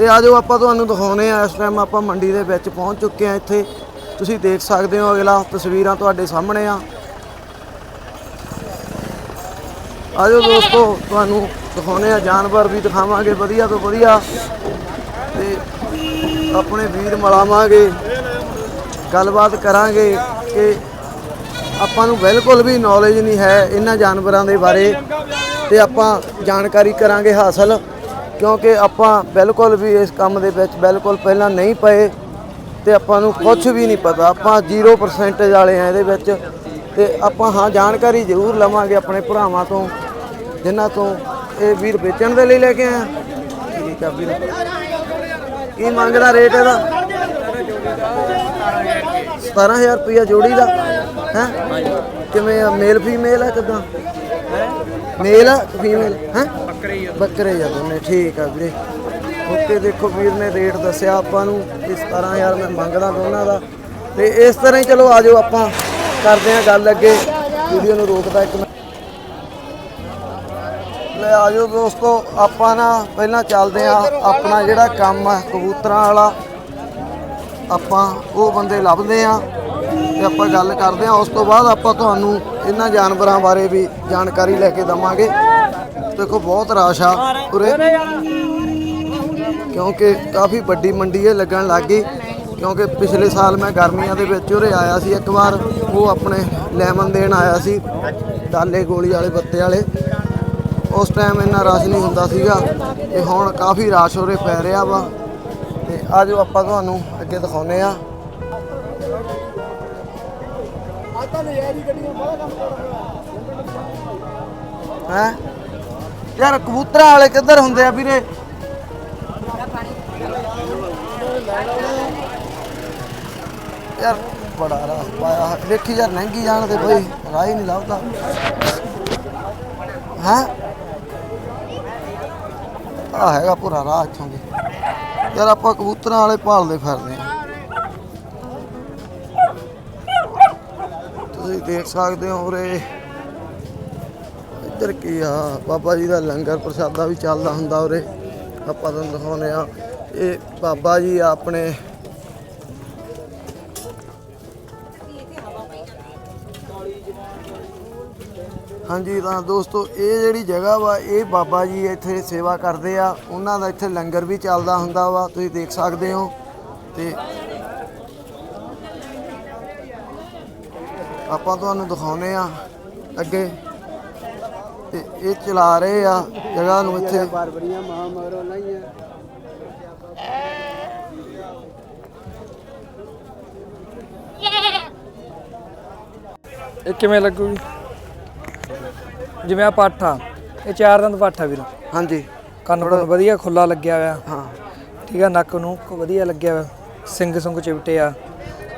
ਤੇ ਆਜੋ ਆਪਾਂ ਤੁਹਾਨੂੰ ਦਿਖਾਉਨੇ ਆ, ਇਸ ਟਾਈਮ ਆਪਾਂ ਮੰਡੀ ਦੇ ਵਿੱਚ ਪਹੁੰਚ ਚੁੱਕੇ ਆ ਇੱਥੇ। ਤੁਸੀਂ ਦੇਖ ਸਕਦੇ ਹੋ ਅਗਲਾ, ਤਸਵੀਰਾਂ ਤੁਹਾਡੇ ਸਾਹਮਣੇ ਆ। ਆਜੋ ਦੋਸਤੋ, ਤੁਹਾਨੂੰ ਦਿਖਾਉਨੇ ਆ, ਜਾਨਵਰ ਵੀ ਦਿਖਾਵਾਂਗੇ, ਵਧੀਆ ਤੋਂ ਵਧੀਆ। ਤੇ ਆਪਣੇ ਵੀਰ ਮਿਲਾਵਾਂਗੇ, ਗੱਲਬਾਤ ਕਰਾਂਗੇ ਕਿ ਆਪਾਂ ਨੂੰ ਬਿਲਕੁਲ ਵੀ ਨੌਲੇਜ ਨਹੀਂ ਹੈ ਇਹਨਾਂ ਜਾਨਵਰਾਂ ਦੇ ਬਾਰੇ, ਤੇ ਆਪਾਂ ਜਾਣਕਾਰੀ ਕਰਾਂਗੇ ਹਾਸਲ। ਕਿਉਂਕਿ ਆਪਾਂ ਬਿਲਕੁਲ ਵੀ ਇਸ ਕੰਮ ਦੇ ਵਿੱਚ ਬਿਲਕੁਲ ਪਹਿਲਾਂ ਨਹੀਂ ਪਏ ਤੇ ਆਪਾਂ ਨੂੰ ਕੁਝ ਵੀ ਨਹੀਂ ਪਤਾ। ਆਪਾਂ 0% ਵਾਲੇ ਆ ਇਹਦੇ ਵਿੱਚ ਤੇ ਆਪਾਂ ਹਾਂ ਜਾਣਕਾਰੀ ਜ਼ਰੂਰ ਲਵਾਂਗੇ ਆਪਣੇ ਭਰਾਵਾਂ ਤੋਂ, ਜਿਨ੍ਹਾਂ ਤੋਂ ਇਹ ਵੀਰ ਵੇਚਣ ਦੇ ਲਈ ਲੈ ਕੇ ਆਇਆ। ਠੀਕ ਆ ਵੀਰ ਕੀ ਮੰਗਦਾ ਰੇਟ ਇਹਦਾ? 17000 ਰੁਪਇਆ ਜੋੜੀ ਦਾ, ਹੈ? ਕਿਵੇਂ ਮੇਲ ਫੀਮੇਲ ਹੈ ਕਿਦਾਂ? ਮੇਲ ਆ ਫੀਮੇਲ ਹੈ ਬੱਕਰੇ ਹੀ? ਆ ਬੱਕਰੇ ਹੀ ਆ ਦੋਨੇ ਠੀਕ ਆ ਵੀਰੇ। ਓਕੇ ਦੇਖੋ ਵੀਰ ਨੇ ਰੇਟ ਦੱਸਿਆ ਆਪਾਂ ਨੂੰ ਕਿ 17000 ਮੈਂ ਮੰਗਦਾ ਦੋਨਾਂ ਦਾ। ਤੇ ਇਸ ਤਰ੍ਹਾਂ ਹੀ ਚਲੋ ਆਜੋ ਆਪਾਂ ਕਰਦੇ ਆ ਗੱਲ ਅੱਗੇ। ਵੀਡੀਓ ਨੂੰ ਰੋਕਦਾ ਇੱਕ ਮਿੰਟ। ਲੈ ਆਜੋ ਦੋਸਤੋ ਆਪਾਂ ਨਾ ਪਹਿਲਾਂ ਚੱਲਦੇ ਆ ਆਪਣਾ ਜਿਹੜਾ ਕੰਮ ਆ ਕਬੂਤਰਾਂ ਵਾਲਾ ਆਪਾਂ ਉਹ ਬੰਦੇ ਲੱਭਦੇ ਆ ਤੇ ਆਪਾਂ ਗੱਲ ਕਰਦੇ ਆ ਉਸ ਤੋਂ ਬਾਅਦ ਆਪਾਂ ਤੁਹਾਨੂੰ ਇਹਨਾਂ ਜਾਨਵਰਾਂ ਬਾਰੇ ਵੀ ਜਾਣਕਾਰੀ ਲੈ ਕੇ ਦਵਾਂਗੇ। ਦੇਖੋ, ਬਹੁਤ ਰਸ਼ ਆ ਉਰੇ। ਕਿਉਂਕਿ ਕਾਫੀ ਵੱਡੀ ਮੰਡੀ ਇਹ ਲੱਗਣ ਲੱਗ ਗਈ। ਕਿਉਂਕਿ ਪਿਛਲੇ ਸਾਲ ਮੈਂ ਗਰਮੀਆਂ ਦੇ ਵਿੱਚ ਉਰੇ ਆਇਆ ਸੀ ਇੱਕ ਵਾਰ। ਉਹ ਆਪਣੇ ਲੈਮਨ ਦੇਣ ਆਇਆ ਸੀ ਡਾਲੇ ਗੋਲੀ ਵਾਲੇ, ਬੱਤੇ ਵਾਲੇ। ਉਸ ਟਾਈਮ ਇੰਨਾ ਰਸ਼ ਨਹੀਂ ਹੁੰਦਾ ਸੀਗਾ ਤੇ ਹੁਣ ਕਾਫੀ ਰਸ਼ ਉਰੇ ਪੈ ਰਿਹਾ ਵਾ। ਤੇ ਆਜੋ ਆਪਾਂ ਤੁਹਾਨੂੰ ਅੱਗੇ ਦਿਖਾਉਨੇ ਆ ਹੈ? ਯਾਰ, ਕਬੂਤਰਾਂ ਵਾਲੇ ਕਿੱਧਰ ਹੁੰਦੇ ਆ ਵੀਰੇ? ਯਾਰ, ਬੜਾ ਰਾਹ ਪਾਇਆ। ਦੇਖੀ ਯਾਰ ਨੰਗੀ ਜਾਣ ਦੇ ਕੋਈ ਰਾਹ ਹੀ ਨਹੀਂ ਲੱਭਦਾ। ਹੈ? ਆ ਹੈਗਾ ਪੂਰਾ ਰਾਹ ਇੱਥੋਂ ਦੀ। ਯਾਰ, ਆਪਾਂ ਕਬੂਤਰਾਂ ਵਾਲੇ ਭਾਲਦੇ ਫਿਰਦੇ ਤੁਸੀਂ ਦੇਖ ਸਕਦੇ ਹੋ ਉਰੇ। ਇੱਧਰ ਕੀ ਆ? ਬਾਬਾ ਜੀ ਦਾ ਲੰਗਰ ਪ੍ਰਸ਼ਾਦਾ ਵੀ ਚੱਲਦਾ ਹੁੰਦਾ ਉਰੇ। ਆਪਾਂ ਤੁਹਾਨੂੰ ਦਿਖਾਉਂਦੇ ਆ ਇਹ ਬਾਬਾ ਜੀ ਆਪਣੇ ਹਾਂਜੀ ਤਾਂ ਦੋਸਤੋ, ਇਹ ਜਿਹੜੀ ਜਗ੍ਹਾ ਵਾ, ਇਹ ਬਾਬਾ ਜੀ ਇੱਥੇ ਸੇਵਾ ਕਰਦੇ ਆ। ਉਹਨਾਂ ਦਾ ਇੱਥੇ ਲੰਗਰ ਵੀ ਚੱਲਦਾ ਹੁੰਦਾ ਵਾ। ਤੁਸੀਂ ਦੇਖ ਸਕਦੇ ਹੋ। ਤੇ ਆਪਾਂ ਤੁਹਾਨੂੰ ਦਿਖਾਉਨੇ ਆ ਅੱਗੇ। ਤੇ ਇਹ ਚਲਾ ਰਹੇ ਆ ਜਗ੍ਹਾ ਨੂੰ ਇੱਥੇ। ਬਰਬਰੀਆਂ ਮਾਂ ਮਗਰੋਂ ਲਾਈਆਂ। ਇਹ ਕਿਵੇਂ ਲੱਗੂਗੀ? ਜਿਵੇਂ ਆ ਪੱਠ। ਆ ਇਹ ਚਾਰ ਦੰਦ ਪੱਠ ਆ ਵੀਰ। ਹਾਂਜੀ। ਕੰਨ ਕੋਲ ਵਧੀਆ ਖੁੱਲਾ ਲੱਗਿਆ ਹੋਇਆ। ਹਾਂ। ਠੀਕ ਆ ਨੱਕ ਨੂੰ ਵਧੀਆ ਲੱਗਿਆ ਹੋਇਆ। ਸਿੰਘ ਸੁੰਗ ਚਿਪਟੇ ਆ।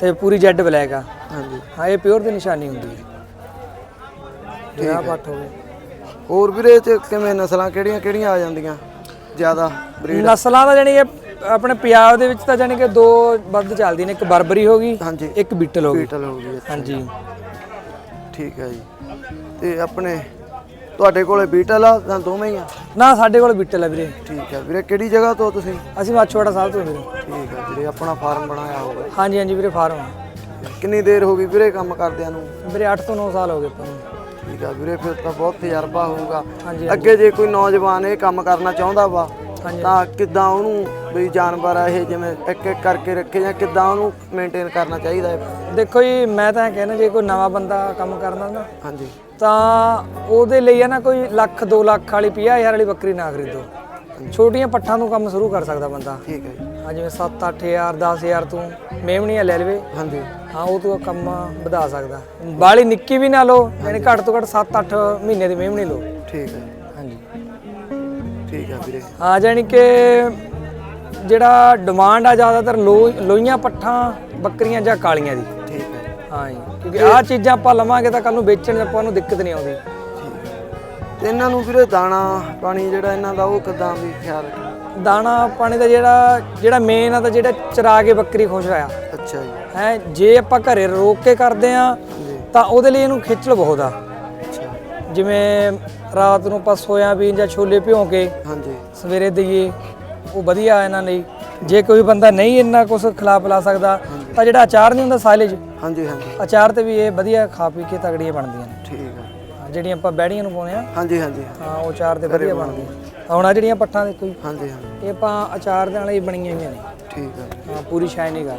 ਤੇ ਪੂਰੀ ਜੈਡ ਬਲੈਕ ਆ। ਹਾਂਜੀ। ਹਾਂ ਇਹ ਪਿਓਰ ਦੀ ਨਿਸ਼ਾਨੀ ਹੁੰਦੀ ਹੈ। ਜਿਹੜਾ ਪੱਠ ਹੋਵੇ ਹੋਰ ਵੀਰੇ ਇਹ ਚ ਕਿਵੇਂ ਨਸਲਾਂ ਕਿਹੜੀਆਂ ਕਿਹੜੀਆਂ ਆ ਜਾਂਦੀਆਂ? ਜ਼ਿਆਦਾ ਬਰੀਡ ਨਸਲਾਂ ਦਾ ਜਾਨੀ ਕਿ ਆਪਣੇ ਪੰਜਾਬ ਦੇ ਵਿੱਚ ਤਾਂ ਜਾਨੀ ਕਿ ਦੋ ਵੱਧ ਚੱਲਦੀਆਂ ਨੇ। ਇੱਕ ਬਰਬਰੀ ਹੋ ਗਈ ਹਾਂਜੀ। ਇੱਕ ਬੀਟਲ ਹੋ ਗਈ। ਬੀਟਲ ਹੋ ਗਈ ਹਾਂਜੀ। ਠੀਕ ਹੈ ਜੀ। ਤੇ ਆਪਣੇ ਤੁਹਾਡੇ ਕੋਲੇ ਬੀਟਲ ਆ ਜਾਂ ਦੋਵੇਂ ਹੀ ਆ? ਨਾ ਸਾਡੇ ਕੋਲ ਬੀਟਲ ਆ ਵੀਰੇ। ਠੀਕ ਹੈ ਵੀਰੇ ਕਿਹੜੀ ਜਗ੍ਹਾ ਤੋਂ ਤੁਸੀਂ? ਅਸੀਂ ਮਾਛੋੜਾ ਸਾਹਿਬ ਤੋਂ ਵੀਰੇ। ਠੀਕ ਹੈ ਵੀਰੇ ਆਪਣਾ ਫਾਰਮ ਬਣਾਇਆ ਹੋਵੇ ਹਾਂਜੀ ਹਾਂਜੀ ਵੀਰੇ ਫਾਰਮ ਕਿੰਨੀ ਦੇਰ ਹੋ ਗਈ ਵੀਰੇ ਕੰਮ ਕਰਦਿਆਂ ਨੂੰ? ਵੀਰੇ 8 ਤੋਂ 9 ਸਾਲ ਹੋ ਗਏ ਆਪਾਂ ਨੂੰ। ਠੀਕ ਆ ਵੀਰੇ ਫਿਰ ਤਾਂ ਬਹੁਤ ਤਜਰਬਾ ਹੋਊਗਾ। ਹਾਂਜੀ ਅੱਗੇ ਜੇ ਕੋਈ ਨੌਜਵਾਨ ਇਹ ਕੰਮ ਕਰਨਾ ਚਾਹੁੰਦਾ ਵਾ ਹਾਂਜੀ। ਤਾਂ ਕਿੱਦਾਂ ਉਹਨੂੰ ਵੀ ਜਾਨਵਰ ਆ ਇਹ ਜਿਵੇਂ ਇੱਕ ਇੱਕ ਕਰਕੇ ਰੱਖੇ ਜਾਂ ਕਿੱਦਾਂ ਉਹਨੂੰ ਮੇਨਟੇਨ ਕਰਨਾ ਚਾਹੀਦਾ ਹੈ? ਦੇਖੋ ਜੀ ਮੈਂ ਤਾਂ ਇਹ ਕਹਿਣਾ ਜੇ ਕੋਈ ਨਵਾਂ ਬੰਦਾ ਕੰਮ ਕਰਨਾ ਨਾ ਹਾਂਜੀ। ਤਾਂ ਉਹਦੇ ਲਈ ਹੈ ਨਾ ਕੋਈ ਲੱਖ 2 ਲੱਖ ਵਾਲੀ 50000 ਵਾਲੀ ਬੱਕਰੀ ਨਾ ਖਰੀਦੋ। ਛੋਟੀਆਂ ਪੱਠਾਂ ਤੋਂ ਕੰਮ ਸ਼ੁਰੂ ਕਰ ਸਕਦਾ ਬੰਦਾ। ਠੀਕ ਹੈ ਹਾਂ ਜਿਵੇਂ 7 8000 10000 ਤੋਂ ਮੇਮਣੀਆਂ ਲੈ ਲਵੇ। ਹਾਂਜੀ। ਹਾਂ ਉਹ ਤੋਂ ਕੰਮ ਵਧਾ ਸਕਦਾ। ਬਾਲੀ ਨਿੱਕੀ ਵੀ ਨਾ ਲਓ ਯਾਨੀ ਘੱਟ ਤੋਂ ਘੱਟ 7-8 ਮਹੀਨੇ ਦੀ ਮੇਮਣੀ ਲਓ। ਠੀਕ ਹੈ। ਹਾਂਜੀ। ਠੀਕ ਹੈ ਵੀਰੇ। ਹਾਂ ਜਾਨੀ ਕਿ ਜਿਹੜਾ ਡਿਮਾਂਡ ਆ ਜ਼ਿਆਦਾਤਰ ਲੋਹੀਆਂ ਪੱਠਾਂ ਬੱਕਰੀਆਂ ਜਾਂ ਕਾਲੀਆਂ ਦੀ। ਹੈ ਜੀ ਕਿਉਂਕਿ ਆਹ ਚੀਜ਼ਾਂ ਆਪਾਂ ਲਵਾਂਗੇ ਤਾਂ ਕੱਲ ਨੂੰ ਵੇਚਣ 'ਚ ਆਪਾਂ ਨੂੰ ਦਿੱਕਤ ਨਹੀਂ ਆਉਂਦੀ। ਤੇ ਇਹਨਾਂ ਨੂੰ ਵੀਰੇ ਦਾਣਾ ਪਾਣੀ ਜਿਹੜਾ ਇਹਨਾਂ ਦਾ ਉਹ ਕਿੱਦਾਂ ਵੀ ਖਿਆਲ ਰੱਖਣਾ? ਦਾਣਾ ਪਾਣੀ ਦਾ ਜਿਹੜਾ ਜਿਹੜਾ ਮੇਨ ਆ ਤਾਂ ਜਿਹੜਾ ਚਰਾ ਕੇ ਬੱਕਰੀ ਖੁਸ਼ ਹੋਇਆ। ਅੱਛਾ ਜੀ। ਹੈ ਜੇ ਆਪਾਂ ਘਰੇ ਰੋਕ ਕੇ ਕਰਦੇ ਆ ਜੀ। ਤਾਂ ਉਹਦੇ ਲਈ ਇਹਨੂੰ ਖੇਚਲ ਬਹੁਤ ਆ। ਅੱਛਾ। ਜਿਵੇਂ ਰਾਤ ਨੂੰ ਆਪਾਂ ਸੋਇਆਬੀਨ ਜਾਂ ਛੋਲੇ ਭਿਉਂ ਕੇ ਹਾਂਜੀ। ਸਵੇਰੇ ਦਈਏ ਉਹ ਵਧੀਆ ਇਹਨਾਂ ਲਈ। ਜੇ ਕੋਈ ਬੰਦਾ ਨਹੀਂ ਇੰਨਾ ਕੁਝ ਖਿਲਾ ਪਿਲਾ ਸਕਦਾ ਤਾਂ ਜਿਹੜਾ ਅਚਾਰ ਨਹੀਂ ਹੁੰਦਾ ਸਾਇਲੇਜ ਹਾਂਜੀ ਹਾਂਜੀ। ਅਚਾਰ ਤੇ ਵੀ ਇਹ ਵਧੀਆ ਖਾ ਪੀ ਕੇ ਤਗੜੀਆਂ ਬਣਦੀਆਂ ਨੇ। ਠੀਕ ਆ। ਹਾਂ, ਜਿਹੜੀਆਂ ਆਪਾਂ ਬੈੜੀਆਂ ਨੂੰ ਪਾਉਂਦੇ ਆ। ਹਾਂਜੀ ਹਾਂਜੀ। ਹਾਂ ਉਹ ਅਚਾਰ ਤੇ ਵਧੀਆ ਬਣਦੀਆਂ। ਹੁਣ ਆ ਜਿਹੜੀਆਂ ਪੱਠਾਂ ਦੇ ਕੋਈ ਹਾਂਜੀ ਹਾਂਜੀ। ਇਹ ਆਪਾਂ ਅਚਾਰ ਦੇ ਨਾਲ ਹੀ ਬਣੀਆਂ ਹੋਈਆਂ ਨੇ। ਠੀਕ ਆ। ਹਾਂ ਪੂਰੀ ਸ਼ਾਈਨਿੰਗ ਆ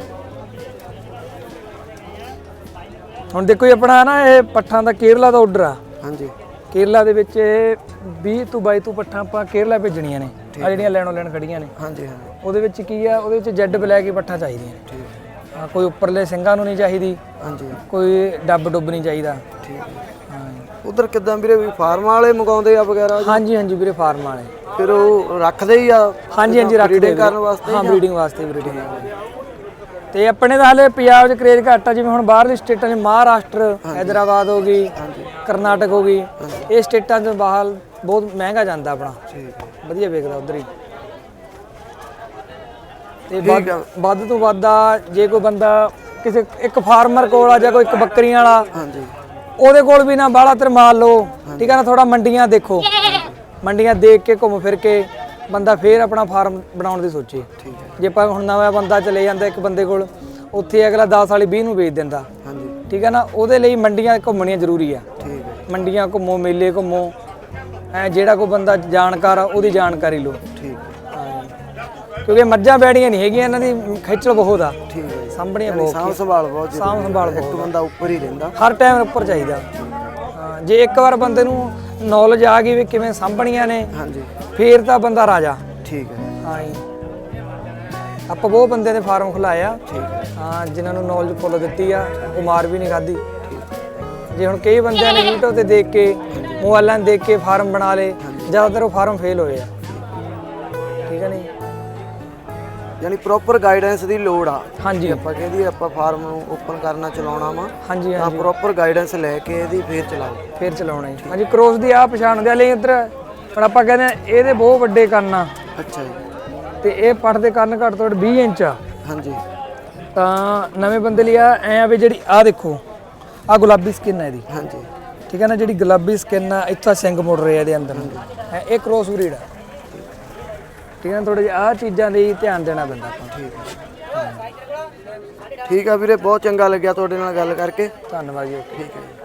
ਹੁਣ ਦੇਖੋ ਜੀ ਆਪਣਾ ਨਾ ਇਹ ਪੱਠਾਂ ਦਾ ਕੇਰਲਾ ਦਾ ਆਰਡਰ ਆ। ਹਾਂਜੀ। ਕੇਰਲਾ ਦੇ ਵਿੱਚ ਇਹ 20 ਤੋਂ 22 ਤੋਂ ਪੱਠਾਂ ਆਪਾਂ ਕੇਰਲਾ ਭੇਜਣੀਆਂ ਨੇ। ਆ। ਜਿਹੜੀਆਂ ਲੈਣੋ ਲੈਣ ਖੜੀਆਂ ਨੇ। ਹਾਂਜੀ ਹਾਂਜੀ। ਉਹਦੇ ਵਿੱਚ ਕੀ ਆ? ਉਹਦੇ ਵਿੱਚ ਜੈਡ ਬਲੈਕ ਹੀ ਪੱਠਾਂ ਚਾਹੀਦੀਆਂ ਨੇ। ਠੀਕ ਹਾਂ, ਕੋਈ ਉੱਪਰਲੇ ਸਿੰਘਾਂ ਨੂੰ ਨਹੀਂ ਚਾਹੀਦੀ। ਹਾਂਜੀ। ਕੋਈ ਡੱਬ ਡੁੱਬ ਨਹੀਂ ਚਾਹੀਦਾ। ਠੀਕ ਉਧਰ ਕਿਦਾਂ ਵੀਰੇ ਵੀ ਫਾਰਮ ਵਾਲੇ ਮੰਗਾਉਂਦੇ ਆ ਵਗੈਰਾ? ਹਾਂਜੀ ਹਾਂਜੀ ਵੀਰੇ ਫਾਰਮ ਵਾਲੇ। ਫਿਰ ਉਹ ਰੱਖਦੇ ਹੀ ਆ? ਹਾਂਜੀ ਹਾਂਜੀ ਰੱਖਦੇ breeding ਵੀਰੇ। ਕਰਨ ਵਾਸਤੇ ਹਾਂ ਬਰੀਡਿੰਗ ਵਾਸਤੇ ਬਰੀਡਿੰਗ ਤੇ ਆਪਣੇ ਤਾਂ ਹਾਲੇ ਪੰਜਾਬ 'ਚ ਕਰੇਜ ਘੱਟ ਆ ਜਿਵੇਂ ਹੁਣ ਬਾਹਰਲੀ ਸਟੇਟਾਂ 'ਚ ਮਹਾਰਾਸ਼ਟਰ ਹੈਦਰਾਬਾਦ ਹੋ ਗਈ ਕਰਨਾਟਕ ਹੋ ਗਈ ਇਹ ਸਟੇਟਾਂ 'ਚ ਬਾਹਰ ਬਹੁਤ ਮਹਿੰਗਾ ਜਾਂਦਾ ਆਪਣਾ। ਠੀਕ ਵਧੀਆ ਵੇਖਦਾ ਉਧਰ ਹੀ। ਤੇ ਵੱਧ-। ਵੱਧ ਤੋਂ ਵੱਧ ਆ ਜੇ ਕੋਈ ਬੰਦਾ ਕਿਸੇ ਇੱਕ ਫਾਰਮਰ ਕੋਲ ਆ ਜਾਂ ਕੋਈ ਇੱਕ ਬੱਕਰੀਆਂ ਵਾਲਾ ਹਾਂਜੀ। ਉਹਦੇ ਕੋਲ ਵੀ ਨਾ ਬਾਹਲਾ ਤਰ ਮਾਲ ਲਓ ਠੀਕ ਆ ਨਾ ਥੋੜਾ ਮੰਡੀਆਂ ਦੇਖੋ। ਮੰਡੀਆਂ ਦੇਖ ਕੇ ਘੁੰਮ ਫਿਰ ਕੇ ਬੰਦਾ ਫੇਰ ਆਪਣਾ ਫਾਰਮ ਬਣਾਉਣ ਦੀ ਸੋਚੇ। ਠੀਕ ਹੈ ਜੇ ਆਪਾਂ ਹੁਣ ਨਵਾਂ ਬੰਦਾ ਚਲੇ ਜਾਂਦਾ ਇੱਕ ਬੰਦੇ ਕੋਲ ਉੱਥੇ ਅਗਲਾ 10 ਵਾਲੀ 20 ਨੂੰ ਵੇਚ ਦਿੰਦਾ। ਹਾਂਜੀ। ਠੀਕ ਹੈ ਨਾ ਉਹਦੇ ਲਈ ਮੰਡੀਆਂ ਘੁੰਮਣੀਆਂ ਜ਼ਰੂਰੀ ਆ। ਠੀਕ ਹੈ ਮੰਡੀਆਂ ਘੁੰਮੋ ਮੇਲੇ ਘੁੰਮੋ ਐ ਜਿਹੜਾ ਕੋਈ ਬੰਦਾ ਜਾਣਕਾਰ ਆ ਉਹਦੀ ਜਾਣਕਾਰੀ ਲਓ। ਠੀਕ ਕਿਉਂਕਿ ਮੱਝਾਂ ਬੈੜੀਆਂ ਨਹੀਂ ਹੈਗੀਆਂ ਇਹਨਾਂ ਦੀ ਖੇਚਲ ਬਹੁਤ ਆ। ਠੀਕ ਹੈ। ਸਾਂਭਣੀਆਂ ਬਹੁਤ ਸਾਂਭ ਸੰਭਾਲ ਬਹੁਤ ਜ਼ਰੂਰੀ ਸਾਂਭ ਸੰਭਾਲ। ਇੱਕ ਬੰਦਾ ਉੱਪਰ ਹੀ ਰਹਿੰਦਾ। ਹਰ ਟਾਈਮ ਉੱਪਰ ਚਾਹੀਦਾ। ਹਾਂ ਜੇ ਇੱਕ ਵਾਰ ਬੰਦੇ ਨੂੰ ਨੌਲੇਜ ਆ ਗਈ ਵੀ ਕਿਵੇਂ ਸਾਂਭਣੀਆਂ ਨੇ ਹਾਂਜੀ। ਫੇਰ ਤਾਂ ਬੰਦਾ ਰਾਜਾ। ਠੀਕ ਹੈ। ਹਾਂ ਜੀ। ਆਪਾਂ ਬਹੁਤ ਬੰਦੇ ਦੇ ਫਾਰਮ ਖੁਲਾਇਆ ਠੀਕ ਹੈ। ਹਾਂ ਜਿਨ੍ਹਾਂ ਨੂੰ ਨੌਲੇਜ ਫੁੱਲ ਦਿੱਤੀ ਆ ਉਹ ਮਾਰ ਵੀ ਨਹੀਂ ਖਾਦੀ ਜੇ ਹੁਣ ਕਈ ਬੰਦਿਆਂ ਨੇ YouTube ਤੇ ਦੇਖ ਕੇ ਮੋਬਾਈਲਾਂ ਦੇਖ ਕੇ ਫਾਰਮ ਬਣਾ ਲਏ ਜ਼ਿਆਦਾਤਰ ਉਹ ਫਾਰਮ ਫੇਲ ਹੋਏ ਆ। ਠੀਕ ਹੈ ਨਹੀਂ? ਯਾਨੀ ਪ੍ਰੋਪਰ ਗਾਈਡੈਂਸ ਦੀ ਲੋੜ ਆ। ਹਾਂਜੀ। ਆਪਾਂ ਕਹਿੰਦੀ ਆਪਾਂ ਫਾਰਮ ਨੂੰ ਓਪਨ ਕਰਨਾ ਚਲਾਉਣਾ ਵਾ ਹਾਂਜੀ ਤਾਂ ਹਾਂਜੀ। ਪ੍ਰੋਪਰ ਗਾਈਡੈਂਸ ਲੈ ਕੇ ਇਹਦੀ ਫੇਰ ਚਲਾਓ। ਫੇਰ ਚਲਾਉਣਾ ਜੀ। ਹਾਂਜੀ ਕ੍ਰੋਸ ਦੀ ਆ ਪਛਾਣਦੇ ਆ ਲਈ ਇੱਧਰ। ਹੁਣ ਆਪਾਂ ਕਹਿੰਦੇ ਆ ਇਹਦੇ ਬਹੁਤ ਵੱਡੇ ਕੰਨ ਆ। ਅੱਛਾ ਜੀ। ਤੇ ਇਹ ਪੱਟ ਦੇ ਕੰਨ ਘੱਟ ਤੋਂ ਘੱਟ 20 ਇੰਚ ਆ। ਹਾਂਜੀ। ਤਾਂ ਨਵੇਂ ਬੰਦੇ ਲਈ ਆ ਐ ਆ ਵੀ ਜਿਹੜੀ ਆ ਦੇਖੋ ਆ ਗੁਲਾਬੀ ਸਕਿਨ ਹੈ ਇਹਦੀ। ਹਾਂਜੀ। ਠੀਕ ਹੈ ਨਾ ਜਿਹੜੀ ਗੁਲਾਬੀ ਸਕਿਨ ਆ ਇੱਥਾ ਸਿੰਘ ਮੁੜ ਰਿਹਾ ਇਹਦੇ ਅੰਦਰ। ਹੈਂ, ਇਹ ਕ੍ਰੋਸ ਬਰੀਡ ਆ। ਠੀਕ ਹੈ ਨਾ ਜਿਹਾ, ਆਹ ਚੀਜ਼ਾਂ ਲਈ ਧਿਆਨ ਦੇਣਾ ਪੈਂਦਾ ਆਪਾਂ। ਠੀਕ ਹੈ। ਠੀਕ ਆ ਵੀਰੇ, ਬਹੁਤ ਚੰਗਾ ਲੱਗਿਆ ਤੁਹਾਡੇ ਨਾਲ ਗੱਲ ਕਰਕੇ। ਧੰਨਵਾਦ ਜੀ ਠੀਕ ਹੈ।